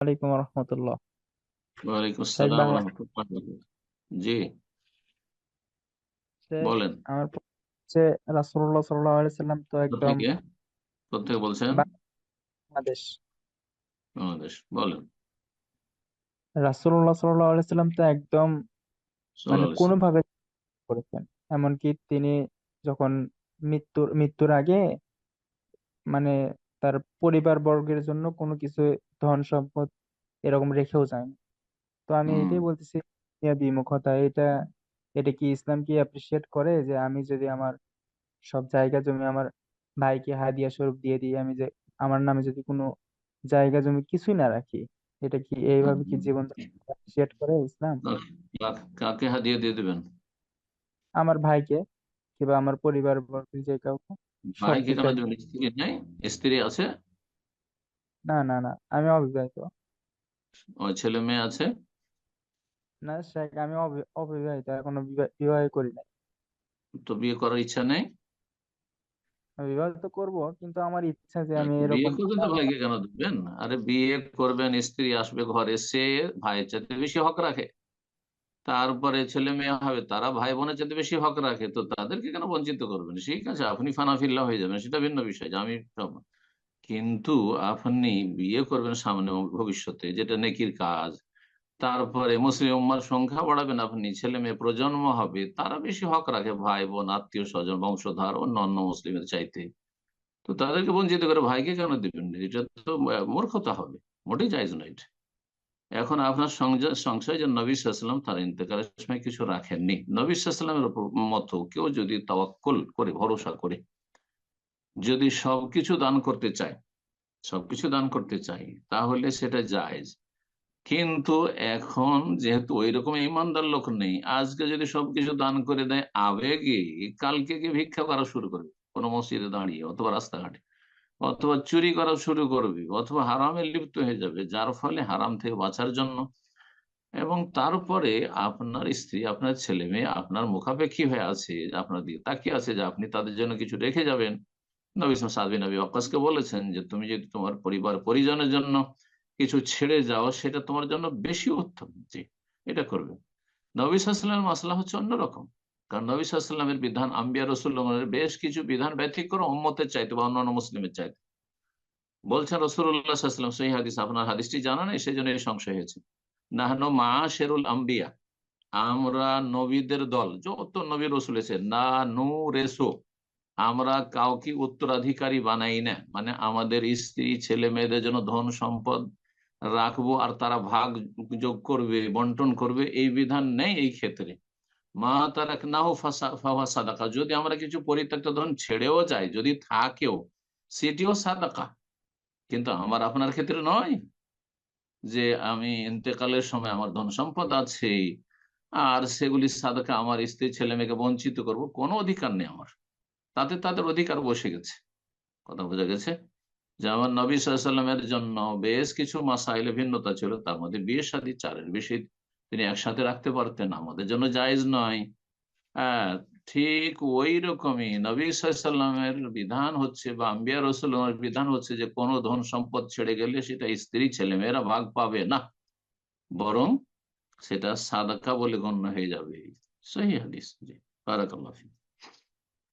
ওয়ালাইকুম রহমতুল্লাহ। ওয়ালাইকুম আসসালাম বাংলা রহমতুল্লাহ জি। বলেন। আমার হচ্ছে রাসূলুল্লাহ সাল্লাল্লাহু আলাইহি সাল্লাম তো একদম কোথেকে কোথেকে বলছেন? বাংলাদেশ। বাংলাদেশ। বলেন। রাসূলুল্লাহ সাল্লাল্লাহু আলাইহি সাল্লাম তো একদম মানে সাল্লাল্লাহু আলাইহি কোনোভাবে করেছেন। এমনকি তিনি যখন মৃত্যুর মৃত্যুর আগে মানে তার পরিবার বর্গের জন্য কোনো কিছু ধন সম্পদ এরকম রেখেও যায়নি তো আমি হুম। এটাই বলতেছি দুনিয়া বিমুখতা এটা এটা কি ইসলাম কি অ্যাপ্রিসিয়েট করে যে আমি যদি আমার সব জায়গা জমি আমার ভাইকে হাদিয়া স্বরূপ দিয়ে দিই আমি যে আমার নামে যদি কোনো জায়গা জমি কিছুই না রাখি এটা কি এইভাবে কি জীবন অ্যাপ্রিসিয়েট করে ইসলাম? কাকে- কাকে হাদিয়া দিয়ে দিবেন? আমার ভাইকে। কিংবা আমার পরিবার বর্গের যে কাউকে কেন এক- দিবেন স্ত্রী নেই? স্ত্রী আছে? না না না আমি অবিবাহিত। ওই ছেলে মেয়ে আছে? না শেখ আমি অবি- অবিবাহিত এখনও বিবাহ বিবাহ করি নাই। তো বিয়ে করার ইচ্ছা নেই? আমি বিবাহ তো করব কিন্তু আমার ইচ্ছা যে আমি বিয়ে এরকম করবেন তো ভাইকে কেন দিবেন আরে বিয়ে করবেন স্ত্রী আসবে ঘরে সে ভাইয়ের চাইতে বেশি হক রাখে। তারপরে ছেলে মেয়ে হবে, তারা ভাই বোনের চাইতে বেশি হক রাখে, তো তাদেরকে কেন বঞ্চিত করবেন? ঠিক আছে, আপনি ফানাফিল্লা হয়ে যাবেন, সেটা ভিন্ন বিষয় যে আমি কিন্তু আপনি বিয়ে করবেন সামনে ভবিষ্যতে, যেটা নেকির কাজ। তারপরে মুসলিম উম্মার সংখ্যা বাড়াবেন আপনি, ছেলে মেয়ে প্রজন্ম হবে, তারা বেশি হক রাখে ভাই বোন আত্মীয় স্বজন, বংশধর অন্য মুসলিমের চাইতে। তো তাদেরকে বঞ্চিত করে ভাইকে কেন দিবেন? এটা তো মূর্খতা হবে, মোটেই জায়জ নয় এটা। এখন আপনার সংশয় যে নবী সাল্লাম তার ইন্তেকালের সময় কিছু রাখেননি। নবী সাল্লামের মতো কেউ যদি তাওয়াক্কুল করে, ভরসা করে, যদি সবকিছু দান করতে চায়, সবকিছু দান করতে চাই তাহলে সেটা জায়েজ। কিন্তু এখন যেহেতু ওই রকম ইমানদার লোক নেই, আজকে যদি সবকিছু দান করে দেয়, আবেগে কালকে গিয়ে ভিক্ষা করা শুরু করবে। কোনো মসজিদে দাঁড়িয়ে অথবা রাস্তাঘাটে। অথবা চুরি করা শুরু করবে, অথবা হারামে লিপ্ত হয়ে যাবে, যার ফলে হারাম থেকে বাঁচার জন্য। এবং তারপরে আপনার স্ত্রী, আপনার ছেলে মেয়ে, আপনার মুখাপেক্ষী হয়ে আছে, আপনার দিকে তাকিয়ে আছে যে আপনি তাদের জন্য কিছু রেখে যাবেন। নবী সাদবী নবী আক্কাসকে বলেছেন যে তুমি যদি তোমার পরিবার পরিজনের জন্য কিছু ছেড়ে যাও, সেটা তোমার জন্য বেশি উত্তম। জি, এটা করবে নবী সাল্লামের মাসলা হচ্ছে অন্যরকম কারণ নবী সাল্লামের বিধান, আম্বিয়া রসুল্লামের বেশ কিছু বিধান ব্যতিক্রম উম্মতের চাইতে বা অন্যান্য মুসলিমের চাইতে। বলছেন রসুল্লাহ সেই হাদিস, আপনার হাদিসটি জানা নেই, সেই জন্য এই সংশয় হয়েছে। নাহনো মা শেরুল আম্বিয়া, আমরা নবীদের দল, যত নবী রসুল এসে না নু রেসো, আমরা কাউকে উত্তরাধিকারী বানাই না। মানে আমাদের স্ত্রী, ছেলে মেয়েদের জন্য ধন সম্পদ রাখব আর তারা ভাগ যোগ করবে, বন্টন করবে, এই বিধান নেই এই ক্ষেত্রে। মা যদি আমরা কিছু পরিত্যক্ত ধন ছেড়েও যাই, যদি থাকেও, সেটিও সাদাকা। কিন্তু আমার আপনার ক্ষেত্রে নয় যে আমি ইন্তেকালের সময় আমার ধন সম্পদ আছে, আর সেগুলি সাদাকা আমার স্ত্রী, ছেলে মেয়েকে বঞ্চিত করব, কোনো অধিকার নেই আমার। তাতে তাদের অধিকার বসে গেছে। কথা বোঝা গেছে? যে আমার নবী সাল্লামের জন্য বেশ কিছু মাসাইলে ভিন্নতা ছিল। তার মধ্যে বিয়ে শাদী চারের বেশি তিনি একসাথে রাখতে পারতেন, আমাদের জন্য জায়জ নয়। হ্যাঁ ঠিক ওই রকমই নবী সাল্লামের বিধান হচ্ছে বা আম্বিয়া রসুলের বিধান হচ্ছে যে কোনো ধন সম্পদ ছেড়ে গেলে সেটা স্ত্রী, ছেলেমেয়েরা ভাগ পাবে না। বরং সেটা সাদাকা বলে গণ্য হয়ে যাবে। সহি হাদিস। জি, বারাকাল্লাহ